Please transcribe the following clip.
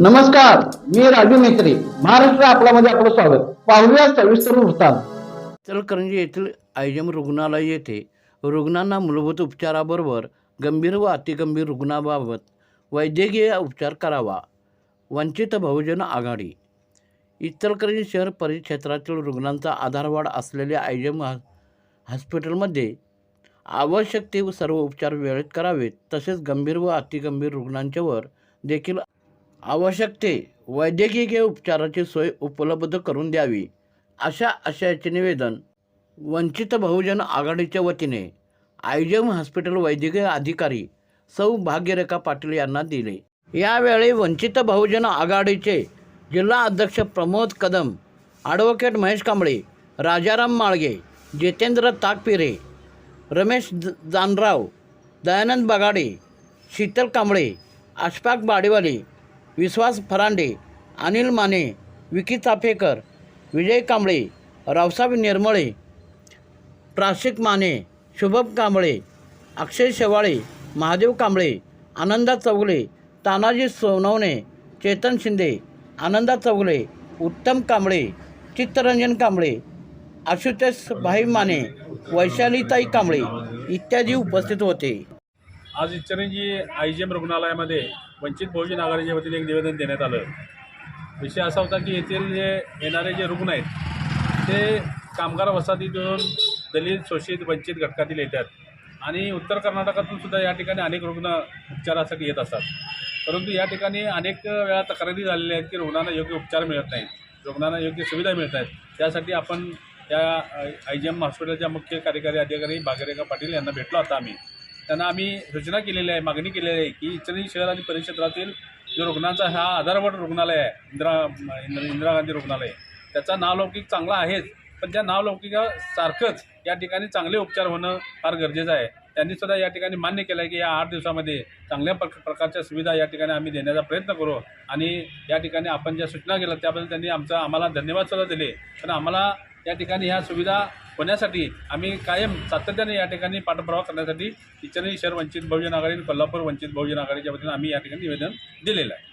नमस्कार मी राजू मेत्री महाराष्ट्र आपल्यामध्ये आपलं स्वागत. पाहूया सविस्तर वृत्तांत. इचलकरंजी येथील आयजम रुग्णालय येथे रुग्णांना मूलभूत उपचाराबरोबर गंभीर व अतिगंभीर रुग्णाबाबत वैद्यकीय उपचार करावा. वंचित बहुजन आघाडी. इचलकरंजी शहर परिक्षेत्रातील रुग्णांचा आधारवाढ असलेल्या आयजम हॉस्पिटलमध्ये आवश्यक ते सर्व उपचार वेळेत करावेत तसेच गंभीर व अतिगंभीर रुग्णांच्यावर देखील आवश्यक ते वैद्यकीय उपचाराची सोय उपलब्ध करून द्यावी अशा आशयाचे निवेदन वंचित बहुजन आघाडीच्या वतीने आयजम हॉस्पिटल वैद्यकीय अधिकारी सौ भाग्यरेखा पाटील यांना दिले. यावेळी वंचित बहुजन आघाडीचे जिल्हा अध्यक्ष प्रमोद कदम ॲडव्होकेट महेश कांबळे राजाराम माळगे जितेंद्र ताकपिरे रमेश जानराव दयानंद बगाडे शीतल कांबळे अशफाक बाडेवाले विश्वास फरांडे अनिल माने विकी चाफेकर विजय कांबळे रावसाहेब निर्मळे प्राशिक माने शुभम कांबळे अक्षय शेवाळे महादेव कांबळे आनंदा चौगले तानाजी सोनवणे चेतन शिंदे आनंदा चौगले उत्तम कांबळे चित्तरंजन कांबळे आशुतोष भाई माने वैशालीताई कांबळे इत्यादी उपस्थित होते. आज इचरंजी आय जी एम रुग्णालयामध्ये वंचित बहुजन आघाडीच्या वतीने एक निवेदन देण्यात आलं. विषय असा होता की येथील जे येणारे जे रुग्ण आहेत ते कामगार वसाहतीतून दलित शोषित वंचित घटकातील येतात आणि उत्तर कर्नाटकातून सुद्धा या ठिकाणी अनेक रुग्ण उपचारासाठी येत असतात. परंतु या ठिकाणी अनेक वेळा तक्रारी झालेल्या आहेत की रुग्णांना योग्य उपचार मिळत नाहीत रुग्णांना योग्य सुविधा मिळत आहेत त्यासाठी आपण या आय जी एम हॉस्पिटलच्या मुख्य कार्यकारी अधिकारी भागीरेखा पाटील यांना भेटलो होता आम्ही. त्यांना आम्ही सूचना केलेली आहे मागणी केलेली आहे की इतरही शहर आणि परिक्षेत्रातील जो रुग्णांचा हा आधारवड रुग्णालय आहे इंदिरा इंदिरा इंदिरा गांधी रुग्णालय त्याचा नावलौकिक चांगला आहेच पण त्या नावलौकिकासारखंच या ठिकाणी चांगले उपचार होणं फार गरजेचं आहे. त्यांनी सुद्धा या ठिकाणी मान्य केलं आहे की या आठ दिवसामध्ये चांगल्या प्र प्रकारच्या सुविधा या ठिकाणी आम्ही देण्याचा प्रयत्न करू आणि या ठिकाणी आपण ज्या सूचना केल्या त्याबद्दल त्यांनी आमचा आम्हाला धन्यवाद सुद्धा दिले. पण आम्हाला या ठिकाणी ह्या सुविधा होण्यासाठी आम्ही कायम सातत्याने या ठिकाणी पाठपुरावा करण्यासाठी इचलकरंजी शहर वंचित बहुजन आघाडी आणि कोल्हापूर वंचित बहुजन आघाडीच्या वतीनं आम्ही या ठिकाणी निवेदन दिलेलं आहे.